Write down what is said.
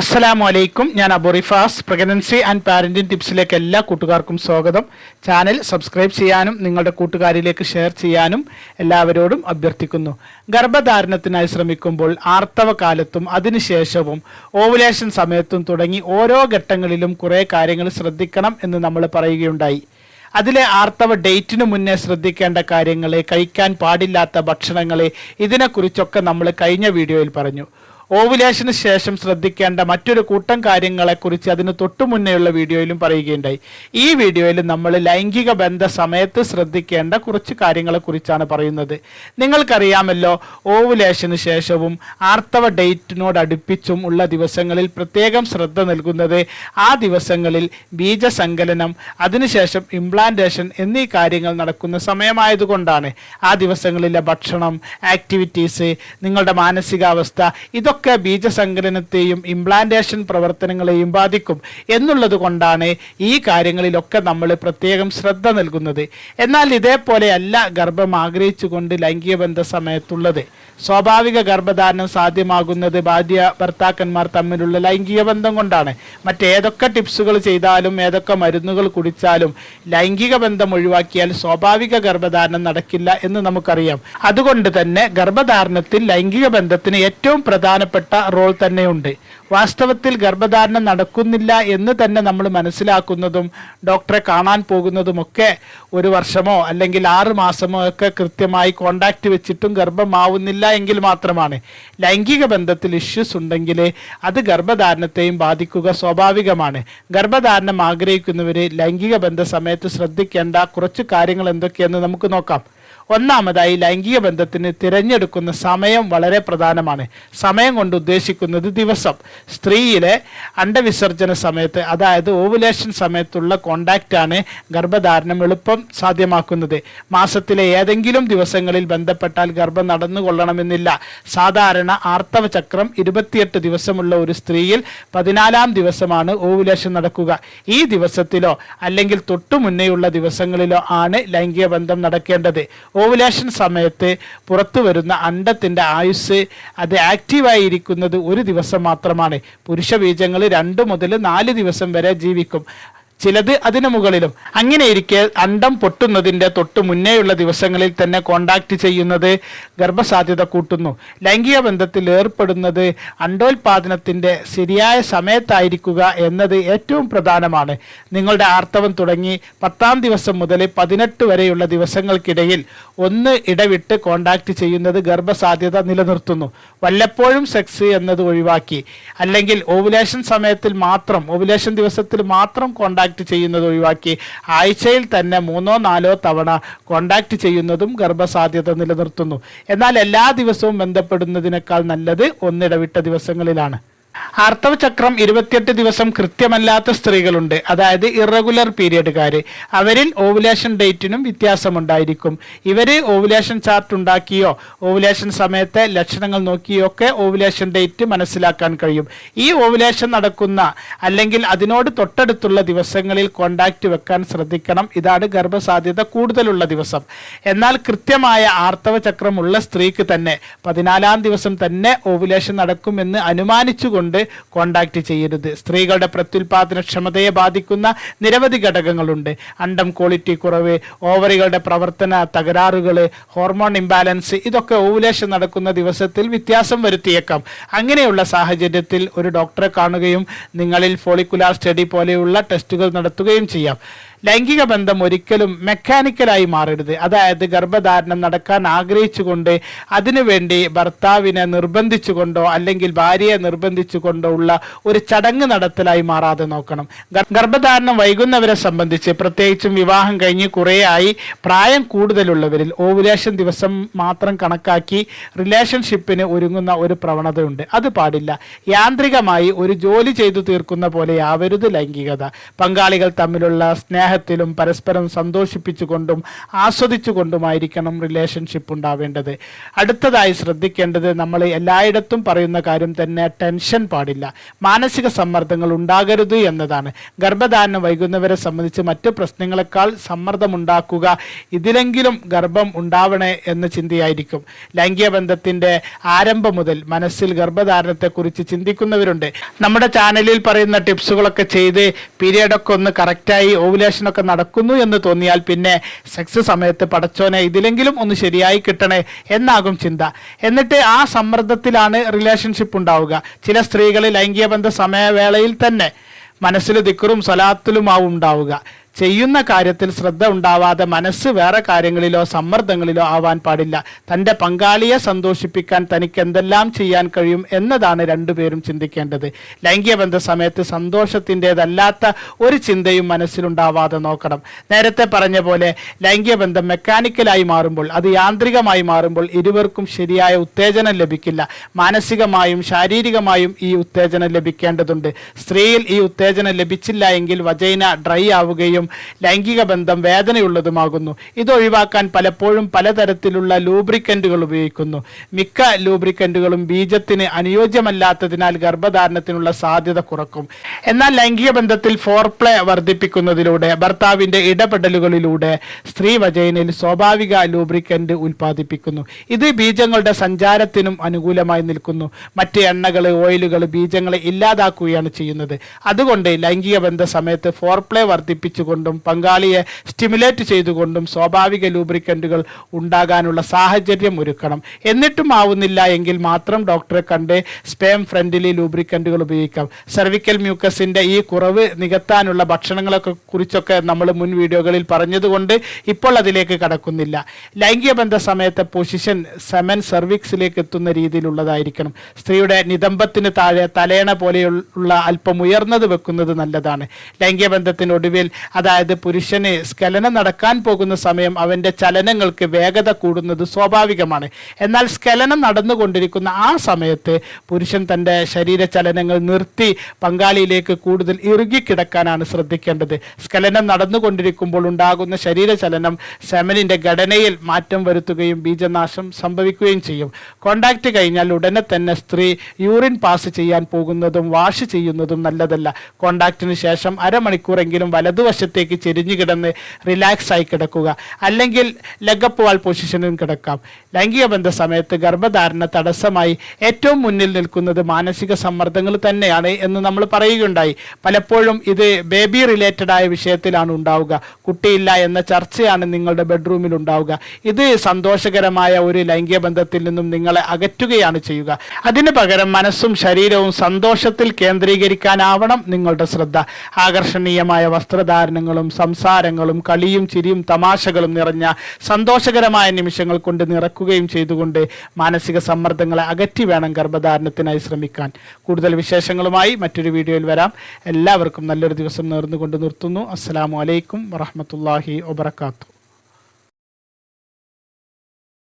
അസ്സലാമു വലൈക്കും ഞാൻ അബുറിഫാസ് പ്രഗ്നൻസി ആൻഡ് പാരന്റിംഗ് ടിപ്സിലേക്ക് എല്ലാ കൂട്ടുകാർക്കും സ്വാഗതം. ചാനൽ സബ്സ്ക്രൈബ് ചെയ്യാനും നിങ്ങളുടെ കൂട്ടുകാരിലേക്ക് ഷെയർ ചെയ്യാനും എല്ലാവരോടും അഭ്യർത്ഥിക്കുന്നു. ഗർഭധാരണത്തിനായി ശ്രമിക്കുമ്പോൾ ആർത്തവ കാലത്തും അതിനുശേഷവും ഓവുലേഷൻ സമയത്തും തുടങ്ങി ഓരോ ഘട്ടങ്ങളിലും കുറേ കാര്യങ്ങൾ ശ്രദ്ധിക്കണം എന്ന് നമ്മൾ പറയുകയുണ്ടായി. അതിലെ ആർത്തവ ഡേറ്റിന് മുന്നേ ശ്രദ്ധിക്കേണ്ട കാര്യങ്ങളെ കഴിക്കാൻ പാടില്ലാത്ത ഭക്ഷണങ്ങളെ ഇതിനെക്കുറിച്ചൊക്കെ നമ്മൾ കഴിഞ്ഞ വീഡിയോയിൽ പറഞ്ഞു. ഓവുലേഷന് ശേഷം ശ്രദ്ധിക്കേണ്ട മറ്റൊരു കൂട്ടം കാര്യങ്ങളെക്കുറിച്ച് അതിന് തൊട്ടു മുന്നേയുള്ള വീഡിയോയിലും പറയുകയുണ്ടായി. ഈ വീഡിയോയിൽ നമ്മൾ ലൈംഗിക ബന്ധ സമയത്ത് ശ്രദ്ധിക്കേണ്ട കുറച്ച് കാര്യങ്ങളെക്കുറിച്ചാണ് പറയുന്നത്. നിങ്ങൾക്കറിയാമല്ലോ ഓവുലേഷന് ശേഷവും ആർത്തവ ഡേറ്റിനോട് അടുപ്പിച്ചും ഉള്ള ദിവസങ്ങളിൽ പ്രത്യേകം ശ്രദ്ധ നൽകുന്നത് ആ ദിവസങ്ങളിൽ ബീജസങ്കലനം അതിനുശേഷം ഇംപ്ലാന്റേഷൻ എന്നീ കാര്യങ്ങൾ നടക്കുന്ന സമയമായതുകൊണ്ടാണ്. ആ ദിവസങ്ങളിലെ ഭക്ഷണം ആക്ടിവിറ്റീസ് നിങ്ങളുടെ മാനസികാവസ്ഥ ഇതൊക്കെ ബീജസങ്കലനത്തെയും ഇംപ്ലാന്റേഷൻ പ്രവർത്തനങ്ങളെയും ബാധിക്കും എന്നുള്ളത് കൊണ്ടാണ് ഈ കാര്യങ്ങളിലൊക്കെ നമ്മൾ പ്രത്യേകം ശ്രദ്ധ നൽകുന്നത്. എന്നാൽ ഇതേപോലെയല്ല ഗർഭം ആഗ്രഹിച്ചുകൊണ്ട് ലൈംഗിക ബന്ധ സമയത്തുള്ളത്. സ്വാഭാവിക ഗർഭധാരണം സാധ്യമാകുന്നത് ഭാര്യ ഭർത്താക്കന്മാർ തമ്മിലുള്ള ലൈംഗിക ബന്ധം കൊണ്ടാണ്. മറ്റേതൊക്കെ ടിപ്സുകൾ ചെയ്താലും ഏതൊക്കെ മരുന്നുകൾ കുടിച്ചാലും ലൈംഗിക ബന്ധം ഒഴിവാക്കിയാൽ സ്വാഭാവിക ഗർഭധാരണം നടക്കില്ല എന്ന് നമുക്കറിയാം. അതുകൊണ്ട് തന്നെ ഗർഭധാരണത്തിൽ ലൈംഗിക ബന്ധത്തിന് ഏറ്റവും പ്രധാനപ്പെട്ട റോൾ തന്നെയുണ്ട്. വാസ്തവത്തിൽ ഗർഭധാരണം നടക്കുന്നില്ല എന്ന് തന്നെ നമ്മൾ മനസ്സിലാക്കുന്നതും ഡോക്ടറെ കാണാൻ പോകുന്നതുമൊക്കെ ഒരു വർഷമോ അല്ലെങ്കിൽ ആറ് മാസമോ ഒക്കെ കൃത്യമായി കോണ്ടാക്റ്റ് വെച്ചിട്ടും ഗർഭമാവുന്നില്ല എങ്കിൽ മാത്രമാണ്. ലൈംഗിക ബന്ധത്തിൽ ഇഷ്യൂസ് ഉണ്ടെങ്കിൽ അത് ഗർഭധാരണത്തെയും ബാധിക്കുക സ്വാഭാവികമാണ്. ഗർഭധാരണം ആഗ്രഹിക്കുന്നവർ ലൈംഗിക ബന്ധ സമയത്ത് ശ്രദ്ധിക്കേണ്ട കുറച്ച് കാര്യങ്ങൾ എന്തൊക്കെയെന്ന് നമുക്ക് നോക്കാം. ഒന്നാമതായി ലൈംഗിക ബന്ധത്തിന് തിരഞ്ഞെടുക്കുന്ന സമയം വളരെ പ്രധാനമാണ്. സമയം കൊണ്ട് ഉദ്ദേശിക്കുന്നത് ദിവസം. സ്ത്രീയിലെ അണ്ടവിസർജന സമയത്ത് അതായത് ഓവുലേഷൻ സമയത്തുള്ള കോണ്ടാക്റ്റ് ആണ് ഗർഭധാരണം എളുപ്പം സാധ്യമാക്കുന്നത്. മാസത്തിലെ ഏതെങ്കിലും ദിവസങ്ങളിൽ ബന്ധപ്പെട്ടാൽ ഗർഭം നടന്നു കൊള്ളണമെന്നില്ല സാധാരണ ആർത്തവ ചക്രം ഇരുപത്തിയെട്ട് ദിവസമുള്ള ഒരു സ്ത്രീയിൽ പതിനാലാം ദിവസമാണ് ഓവുലേഷൻ നടക്കുക. ഈ ദിവസത്തിലോ അല്ലെങ്കിൽ തൊട്ടു മുന്നേയുള്ള ദിവസങ്ങളിലോ ആണ് ലൈംഗിക ബന്ധം നടക്കേണ്ടത്. ഓവുലേഷൻ സമയത്ത് പുറത്തു വരുന്ന അണ്ടത്തിന്റെ ആയുസ് അത് ആക്റ്റീവായി ഇരിക്കുന്നത് ഒരു ദിവസം മാത്രമാണ്. പുരുഷ ബീജങ്ങൾ രണ്ട് മുതൽ നാല് ദിവസം വരെ ജീവിക്കും. ചിലത് അതിനു മുകളിലും. അങ്ങനെ ഇരിക്കെ അണ്ടം പൊട്ടുന്നതിന്റെ തൊട്ട് മുന്നേയുള്ള ദിവസങ്ങളിൽ തന്നെ കോണ്ടാക്ട് ചെയ്യുന്നത് ഗർഭസാധ്യത കൂട്ടുന്നു. ലൈംഗിക ബന്ധത്തിൽ ഏർപ്പെടുന്നത് അണ്ടോൽപാദനത്തിന്റെ ശരിയായ സമയത്തായിരിക്കുക എന്നത് ഏറ്റവും പ്രധാനമാണ്. നിങ്ങളുടെ ആർത്തവം തുടങ്ങി പത്താം ദിവസം മുതൽ പതിനെട്ട് വരെയുള്ള ദിവസങ്ങൾക്കിടയിൽ ഒന്ന് ഇടവിട്ട് കോണ്ടാക്ട് ചെയ്യുന്നത് ഗർഭസാധ്യത നിലനിർത്തുന്നു. വല്ലപ്പോഴും സെക്സ് എന്നത് ഒഴിവാക്കി. അല്ലെങ്കിൽ ഓവുലേഷൻ സമയത്തിൽ മാത്രം ഓവുലേഷൻ ദിവസത്തിൽ മാത്രം കോണ്ടാക്ട് ചെയ്യുന്നത് ഒഴിവാക്കി. ആഴ്ചയിൽ തന്നെ മൂന്നോ നാലോ തവണ കോണ്ടാക്ട് ചെയ്യുന്നതും ഗർഭസാധ്യത നിലനിർത്തുന്നു. എന്നാൽ എല്ലാ ദിവസവും ബന്ധപ്പെടുന്നതിനേക്കാൾ നല്ലത് ഒന്നിടവിട്ട ദിവസങ്ങളിലാണ്. ആർത്തവ ചക്രം ഇരുപത്തിയെട്ട് ദിവസം കൃത്യമല്ലാത്ത സ്ത്രീകളുണ്ട്. അതായത് ഇറഗുലർ പീരിയഡുകാർ അവരിൽ ഓവുലേഷൻ ഡേറ്റിനും വ്യത്യാസമുണ്ടായിരിക്കും. ഇവർ ഓവുലേഷൻ ചാർട്ട് ഉണ്ടാക്കിയോ ഓവുലേഷൻ സമയത്തെ ലക്ഷണങ്ങൾ നോക്കിയോ ഒക്കെ ഓവുലേഷൻ ഡേറ്റ് മനസ്സിലാക്കാൻ കഴിയും. ഈ ഓവുലേഷൻ നടക്കുന്ന അല്ലെങ്കിൽ അതിനോട് തൊട്ടടുത്തുള്ള ദിവസങ്ങളിൽ കോണ്ടാക്റ്റ് വെക്കാൻ ശ്രദ്ധിക്കണം. ഇതാണ് ഗർഭസാധ്യത കൂടുതലുള്ള ദിവസം. എന്നാൽ കൃത്യമായ ആർത്തവ ചക്രമുള്ള സ്ത്രീക്ക് തന്നെ പതിനാലാം ദിവസം തന്നെ ഓവുലേഷൻ നടക്കുമെന്ന് അനുമാനിച്ചുകൊണ്ട് കോണ്ടാക്ട് ചെയ്യരുത്. സ്ത്രീകളുടെ പ്രത്യുൽപാദന ക്ഷമതയെ ബാധിക്കുന്ന നിരവധി ഘടകങ്ങളുണ്ട്. അണ്ടം ക്വാളിറ്റി കുറവ് ഓവറികളുടെ പ്രവർത്തന തകരാറുകൾ ഹോർമോൺ ഇംബാലൻസ് ഇതൊക്കെ ഓവുലേഷൻ നടക്കുന്ന ദിവസത്തിൽ വ്യത്യാസം വരുത്തിയേക്കാം. അങ്ങനെയുള്ള സാഹചര്യത്തിൽ ഒരു ഡോക്ടറെ കാണുകയും നിങ്ങളിൽ ഫോളിക്കുലാർ സ്റ്റഡി പോലെയുള്ള ടെസ്റ്റുകൾ നടത്തുകയും ചെയ്യാം. ലൈംഗിക ബന്ധം ഒരിക്കലും മെക്കാനിക്കലായി മാറരുത്. അതായത് ഗർഭധാരണം നടക്കാൻ ആഗ്രഹിച്ചുകൊണ്ട് അതിനുവേണ്ടി ഭർത്താവിനെ നിർബന്ധിച്ചുകൊണ്ടോ അല്ലെങ്കിൽ ഭാര്യയെ നിർബന്ധിച്ചുകൊണ്ടോ ഉള്ള ഒരു ചടങ്ങ് നടത്തലായി മാറാതെ നോക്കണം. ഗർഭധാരണം വൈകുന്നവരെ സംബന്ധിച്ച് പ്രത്യേകിച്ചും വിവാഹം കഴിഞ്ഞ് കുറേയായി പ്രായം കൂടുതലുള്ളവരിൽ ഓവുലേഷൻ ദിവസം മാത്രം കണക്കാക്കി റിലേഷൻഷിപ്പിന് ഒരുങ്ങുന്ന ഒരു പ്രവണതയുണ്ട്. അത് പാടില്ല. യാന്ത്രികമായി ഒരു ജോലി ചെയ്തു തീർക്കുന്ന പോലെ ആവരുത് ലൈംഗികത. പങ്കാളികൾ തമ്മിലുള്ള സ്നേഹത്തിലും പരസ്പരം സന്തോഷിപ്പിച്ചുകൊണ്ടും ആസ്വദിച്ചുകൊണ്ടുമായിരിക്കണം റിലേഷൻഷിപ്പ് ഉണ്ടാവേണ്ടത്. അടുത്തതായി ശ്രദ്ധിക്കേണ്ടത് നമ്മൾ എല്ലായിടത്തും പറയുന്ന കാര്യം തന്നെ ടെൻഷൻ പാടില്ല. മാനസിക സമ്മർദ്ദങ്ങൾ ഉണ്ടാകരുത് എന്നതാണ്. ഗർഭധാരണം വൈകുന്നവരെ സംബന്ധിച്ച് മറ്റു പ്രശ്നങ്ങളെക്കാൾ സമ്മർദ്ദമുണ്ടാക്കുക. ഇതിലെങ്കിലും ഗർഭം ഉണ്ടാവണേ എന്ന ചിന്തയായിരിക്കും. ലൈംഗിക ബന്ധത്തിന്റെ ആരംഭം മുതൽ മനസ്സിൽ ഗർഭധാരണത്തെക്കുറിച്ച് ചിന്തിക്കുന്നവരുണ്ട്. നമ്മുടെ ചാനലിൽ പറയുന്ന ടിപ്സുകളൊക്കെ ചെയ്ത് പീരിയഡൊക്കെ ഒന്ന് കറക്റ്റായി ഓവുലേഷനൊക്കെ നടക്കുന്നു എന്ന് തോന്നിയാൽ പിന്നെ സെക്സ് സമയത്ത് പടച്ചോനെ ഇതിലെങ്കിലും ഒന്ന് ശരിയായി കിട്ടണേ എന്നാകും ചിന്ത. എന്നിട്ട് ആ സമ്മർദ്ദത്തിലാണ് റിലേഷൻഷിപ്പ് ഉണ്ടാവുക. ചില സ്ത്രീകൾ ലൈംഗിക ബന്ധ സമയവേളയിൽ തന്നെ മനസ്സിൽ ദിക്കറും സലാത്തിലുമാവും ഉണ്ടാവുക ചെയ്യുന്ന കാര്യത്തിൽ ശ്രദ്ധ ഉണ്ടാവാതെ മനസ്സ് വേറെ കാര്യങ്ങളിലോ സമ്മർദ്ദങ്ങളിലോ ആവാൻ പാടില്ല. തന്റെ പങ്കാളിയെ സന്തോഷിപ്പിക്കാൻ തനിക്ക് എന്തെല്ലാം ചെയ്യാൻ കഴിയും എന്നതാണ് രണ്ടുപേരും ചിന്തിക്കേണ്ടത്. ലൈംഗിക ബന്ധ സമയത്ത് സന്തോഷത്തിന്റെതല്ലാത്ത ഒരു ചിന്തയും മനസ്സിലുണ്ടാവാതെ നോക്കണം. നേരത്തെ പറഞ്ഞ പോലെ ലൈംഗിക ബന്ധം മെക്കാനിക്കലായി മാറുമ്പോൾ അത് യാന്ത്രികമായി മാറുമ്പോൾ ഇരുവർക്കും ശരിയായ ഉത്തേജനം ലഭിക്കില്ല. മാനസികമായും ശാരീരികമായും ഈ ഉത്തേജനം ലഭിക്കേണ്ടതുണ്ട്. സ്ത്രീയിൽ ഈ ഉത്തേജനം ലഭിച്ചില്ല എങ്കിൽ വജൈന ഡ്രൈ ആവുകയും ലൈംഗിക ബന്ധം വേദനയുള്ളതുമാകുന്നു. ഇത് ഒഴിവാക്കാൻ പലപ്പോഴും പലതരത്തിലുള്ള ലൂബ്രിക്കന്റുകൾ ഉപയോഗിക്കുന്നു. മിക്ക ലൂബ്രിക്കന്റുകളും ബീജത്തിന് അനുയോജ്യമല്ലാത്തതിനാൽ ഗർഭധാരണത്തിനുള്ള സാധ്യത കുറക്കും. എന്നാൽ ലൈംഗിക ബന്ധത്തിൽ ഫോർപ്ലേ വർദ്ധിപ്പിക്കുന്നതിലൂടെ ഭർത്താവിന്റെ ഇടപെടലുകളിലൂടെ സ്ത്രീ വജൈനിൽ സ്വാഭാവിക ലൂബ്രിക്കന്റ് ഉൽപ്പാദിപ്പിക്കുന്നു. ഇത് ബീജങ്ങളുടെ സഞ്ചാരത്തിനും അനുകൂലമായി നിൽക്കുന്നു. മറ്റ് എണ്ണകൾ ഓയിലുകൾ ബീജങ്ങളെ ഇല്ലാതാക്കുകയാണ് ചെയ്യുന്നത്. അതുകൊണ്ട് ലൈംഗിക ബന്ധ സമയത്ത് ഫോർപ്ലേ വർദ്ധിപ്പിച്ചുകൊണ്ടും പങ്കാളിയെ സ്റ്റിമുലേറ്റ് ചെയ്തുകൊണ്ടും സ്വാഭാവിക ലൂബ്രിക്കന്റുകൾ ഉണ്ടാകാനുള്ള സാഹചര്യം ഒരുക്കണം. എന്നിട്ടും ആവുന്നില്ല എങ്കിൽ മാത്രം ഡോക്ടറെ കണ്ട് സ്പേം ഫ്രണ്ട്ലി ലൂബ്രിക്കന്റുകൾ ഉപയോഗിക്കാം. സെർവിക്കൽ മ്യൂക്കസിന്റെ ഈ കുറവ് നികത്താനുള്ള ഭക്ഷണങ്ങളൊക്കെ കുറിച്ചൊക്കെ നമ്മൾ മുൻ വീഡിയോകളിൽ പറഞ്ഞതുകൊണ്ട് ഇപ്പോൾ അതിലേക്ക് കടക്കുന്നില്ല. ലൈംഗിക ബന്ധ സമയത്തെ പൊസിഷൻ സെമൻ സെർവിക്സിലേക്ക് എത്തുന്ന രീതിയിലുള്ളതായിരിക്കണം. സ്ത്രീയുടെ നിതംബത്തിന് താഴെ തലേണ പോലെയുള്ള അല്പം ഉയർന്നത് വെക്കുന്നത് നല്ലതാണ്. ലൈംഗിക ബന്ധത്തിനൊടുവിൽ അതായത് പുരുഷന് സ്കലനം നടക്കാൻ പോകുന്ന സമയം അവന്റെ ചലനങ്ങൾക്ക് വേഗത കൂടുന്നത് സ്വാഭാവികമാണ്. എന്നാൽ സ്ഖലനം നടന്നുകൊണ്ടിരിക്കുന്ന ആ സമയത്ത് പുരുഷൻ തന്റെ ശരീര ചലനങ്ങൾ നിർത്തി പങ്കാളിയിലേക്ക് കൂടുതൽ ഇറുകിക്കിടക്കാനാണ് ശ്രദ്ധിക്കേണ്ടത്. സ്ഖലനം നടന്നുകൊണ്ടിരിക്കുമ്പോൾ ഉണ്ടാകുന്ന ശരീരചലനം സെമനിന്റെ ഘടനയിൽ മാറ്റം വരുത്തുകയും ബീജനാശം സംഭവിക്കുകയും ചെയ്യും. കോണ്ടാക്ട് കഴിഞ്ഞാൽ ഉടനെ തന്നെ സ്ത്രീ യൂറിൻ പാസ് ചെയ്യാൻ പോകുന്നതും വാഷ് ചെയ്യുന്നതും നല്ലതല്ല. കോണ്ടാക്റ്റിന് ശേഷം അരമണിക്കൂറെങ്കിലും വലതുവശത്തേക്ക് ചെരിഞ്ഞു കിടന്ന് റിലാക്സ് ആയി കിടക്കുക. അല്ലെങ്കിൽ ലെഗപ്പ് വാൾ പൊസിഷനിൽ കിടക്കാം. ലൈംഗിക ബന്ധ സമയത്ത് ഗർഭധാരണ തടസ്സമായി ഏറ്റവും മുന്നിൽ നിൽക്കുന്നത് മാനസിക സമ്മർദ്ദങ്ങൾ തന്നെയാണ് എന്ന് നമ്മൾ പറയുകയുണ്ടായി. പലപ്പോഴും ഇത് ബേബി റിലേറ്റഡ് ആയ വിഷയത്തിലാണ് ഉണ്ടാവുക. കുട്ടിയില്ല എന്ന ചർച്ചയാണ് നിങ്ങളുടെ ബെഡ്റൂമിൽ ഉണ്ടാവുക. ഇത് സന്തോഷകരമായ ഒരു ലൈംഗിക ബന്ധത്തിൽ നിന്നും നിങ്ങളെ അകറ്റുകയാണ് ചെയ്യുക. അതിനു പകരം മനസ്സും ശരീരവും സന്തോഷത്തിൽ കേന്ദ്രീകരിക്കാനാവണം നിങ്ങളുടെ ശ്രദ്ധ. ആകർഷണീയമായ വസ്ത്രധാരണങ്ങളും സംസാരങ്ങളും കളിയും ചിരിയും തമാശകളും നിറഞ്ഞ സന്തോഷകരമായ നിമിഷങ്ങൾ കൊണ്ട് നിറക്കുകയും ചെയ്തുകൊണ്ട് മാനസിക സമ്മർദ്ദങ്ങളെ അകറ്റി വേണം ഗർഭധാരണത്തിനായി ശ്രമിക്കാൻ. കൂടുതൽ വിശേഷങ്ങളുമായി മറ്റൊരു വീഡിയോയിൽ വരാം. എല്ലാവർക്കും നല്ലൊരു ദിവസം നേർന്നുകൊണ്ട് നിർത്തുന്നു. അസ്സാം വലൈക്കും വറഹമത്തല്ലാഹി വബർക്കാത്തു